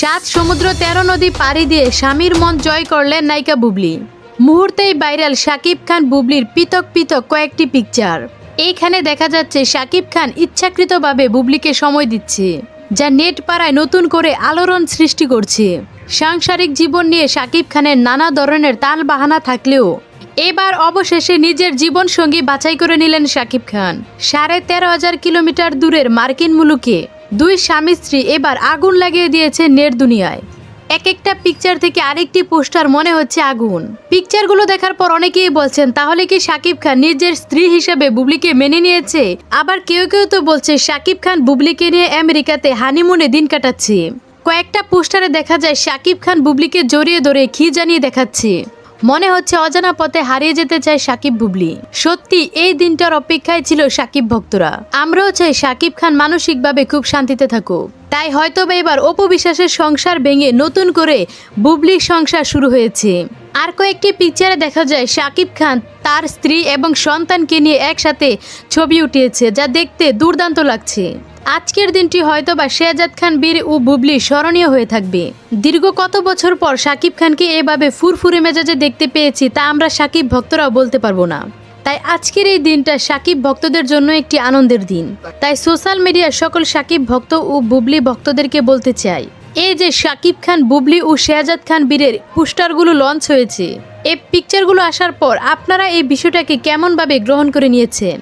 সাত সমুদ্র তেরো নদী পাড়ি দিয়ে স্বামীর মন জয় করলেন নায়িকা বুবলি। মুহূর্তেই ভাইরাল শাকিব খান বুবলির পৃথক পৃথক কয়েকটি পিকচার এইখানে দেখা যাচ্ছে শাকিব খান ইচ্ছাকৃতভাবে বুবলিকে সময় দিচ্ছে, যা নেট পাড়ায় নতুন করে আলোড়ন সৃষ্টি করছে। সাংসারিক জীবন নিয়ে শাকিব খানের নানা ধরনের তাল বাহানা থাকলেও, এবার অবশেষে নিজের জীবন সঙ্গী বাছাই করে নিলেন শাকিব খান। সাড়ে তেরো হাজার কিলোমিটার দূরের মার্কিন মুলুকে দুই স্বামী স্ত্রী এবার আগুন লাগিয়ে দিয়েছে নেট দুনিয়ায়। এক একটা পিকচার থেকে আরেকটি পোস্টার মনে হচ্ছে আগুন। পিকচারগুলো দেখার পর অনেকেই বলছেন, তাহলে কি শাকিব খান নিজের স্ত্রী হিসেবে বুবলিকে মেনে নিয়েছে? আবার কেউ কেউ তো বলছে শাকিব খান বুবলিকে নিয়ে আমেরিকাতে হানিমুনে দিন কাটাচ্ছে। কয়েকটা পোস্টারে দেখা যায় শাকিব খান বুবলিকে জড়িয়ে ধরে খি জানিয়ে দেখাচ্ছে। মনে হচ্ছে অজানা পথে হারিয়ে যেতে চায় সাকিব বুবলি। সত্যি, এই দিনটার অপেক্ষায় ছিল সাকিব ভক্তরা। আমরাও চাই সাকিব খান মানসিকভাবে খুব শান্তিতে থাকুক। তাই হয়তো এবার অপবিশ্বাসের সংসার ভেঙে নতুন করে বুবলির সংসার শুরু হয়েছে। আর কয়েকটি পিকচারে দেখা যায়, সাকিব খান তার স্ত্রী এবং সন্তানকে নিয়ে একসাথে ছবি উঠিয়েছে, যা দেখতে দুর্দান্ত লাগছে। আজকের দিনটি হয়তো বা শেহজাদ খান, বীর ও বুবলি স্মরণীয় হয়ে থাকবে। দীর্ঘ কত বছর পর সাকিব খানকে এভাবে ফুরফুরে মেজাজে দেখতে পেয়েছি, তা আমরা সাকিব ভক্তরাও বলতে পারব না। তাই আজকের এই দিনটা সাকিব ভক্তদের জন্য একটি আনন্দের দিন। তাই সোশ্যাল মিডিয়ার সকল সাকিব ভক্ত ও বুবলি ভক্তদেরকে বলতে চাই এই যে শাকিব খান, বুবলি ও শেহজাদ খান বীরের পোস্টারগুলো লঞ্চ হয়েছে। এই পিকচারগুলো আসার পর আপনারা এই বিষয়টাকে কেমনভাবে গ্রহণ করে নিয়েছেন?